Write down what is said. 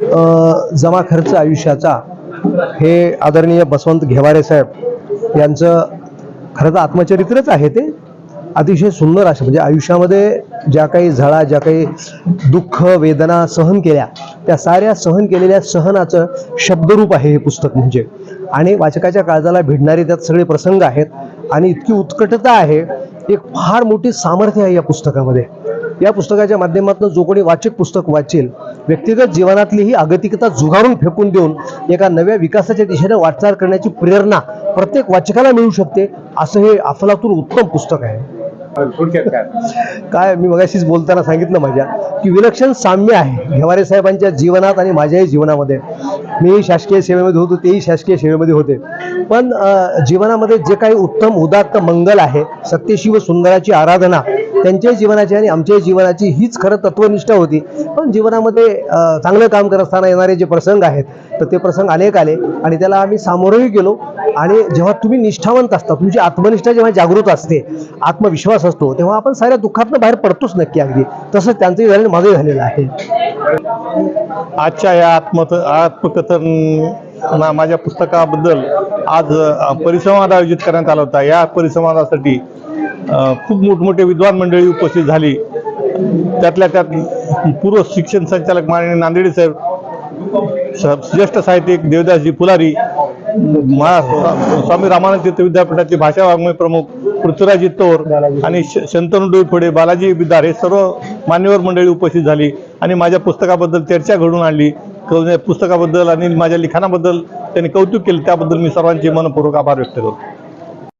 जमा खर्च आयुष्याचा हे आदरणीय बसवंत घेवारे साहेब यांचं खरं तर आत्मचरित्रच आहे ते. अतिशय सुंदर असं म्हणजे आयुष्यामध्ये ज्या काही झळा ज्या काही दुःख वेदना सहन केल्या त्या साऱ्या सहन केलेल्या सहनाचं शब्दरूप आहे हे पुस्तक म्हणजे. आणि वाचकाच्या काळजाला भिडणारे त्यात सगळे प्रसंग आहेत आणि इतकी उत्कटता आहे एक फार मोठी सामर्थ्य आहे या पुस्तकामध्ये. या पुस्तकाच्या माध्यमातून जो कोणी वाचक पुस्तक वाचेल व्यक्तिगत जीवनातली ही आगतिकता जुगारून फेकून देऊन एका नव्या विकासाच्या दिशेने वाटचाल करण्याची प्रेरणा प्रत्येक वाचकाला मिळू शकते असं हे अफलातून उत्तम पुस्तक आहे. काय काय मी मगाशीच बोलताना सांगितलं माझ्या की विलक्षण साम्य आहे घेवारे साहेबांच्या जीवनात आणि माझ्याही जीवनामध्ये. मी शासकीय सेवेमध्ये होतो तेही शासकीय सेवेमध्ये होते. पण जीवनामध्ये जे काही उत्तम उदात्त मंगल आहे सत्यशी व सुंदराची आराधना त्यांच्याही जीवनाची आणि आमच्याही जीवनाची हीच खरं तत्वनिष्ठा होती. पण जीवनामध्ये चांगलं काम करत असताना येणारे जे प्रसंग आहेत तर ते प्रसंग अनेक आले आणि त्याला आम्ही सामोरंही गेलो. आणि जेव्हा तुम्ही निष्ठावंत असता तुमची आत्मनिष्ठा जेव्हा जागृत असते आत्मविश्वास असतो तेव्हा आपण साऱ्या दुःखातनं बाहेर पडतोच नक्की अगदी. तसंच त्यांचंही झालेलं माझंही झालेलं आहे. आजच्या या आत्म आत्मकथन ना माझ्या पुस्तकाबद्दल आज परिसंवाद आयोजित करण्यात आला होता. या परिसंवादासाठी खूप मोठमोठे विद्वान मंडळी उपस्थित झाली. त्यातल्या त्यात पूर्व शिक्षण संचालक माननीय नांदेडे साहेब ज्येष्ठ साहित्यिक देवदासजी फुलारी महा- स्वामी रामानंद तीर्थ विद्यापीठाचे भाषा वाङ्मय प्रमुख पृथ्वीराजी तोर आणि शंतनू डोईफोडे बालाजी बिदार हे सर्व मान्यवर मंडळी उपस्थित झाली आणि माझ्या पुस्तकाबद्दल चर्चा घडून आणली. पुस्तकाबद्दल आणि माझ्या लिखाणाबद्दल त्यांनी कौतुक केले त्याबद्दल मी सर्वांचे मनपूर्वक आभार व्यक्त करतो.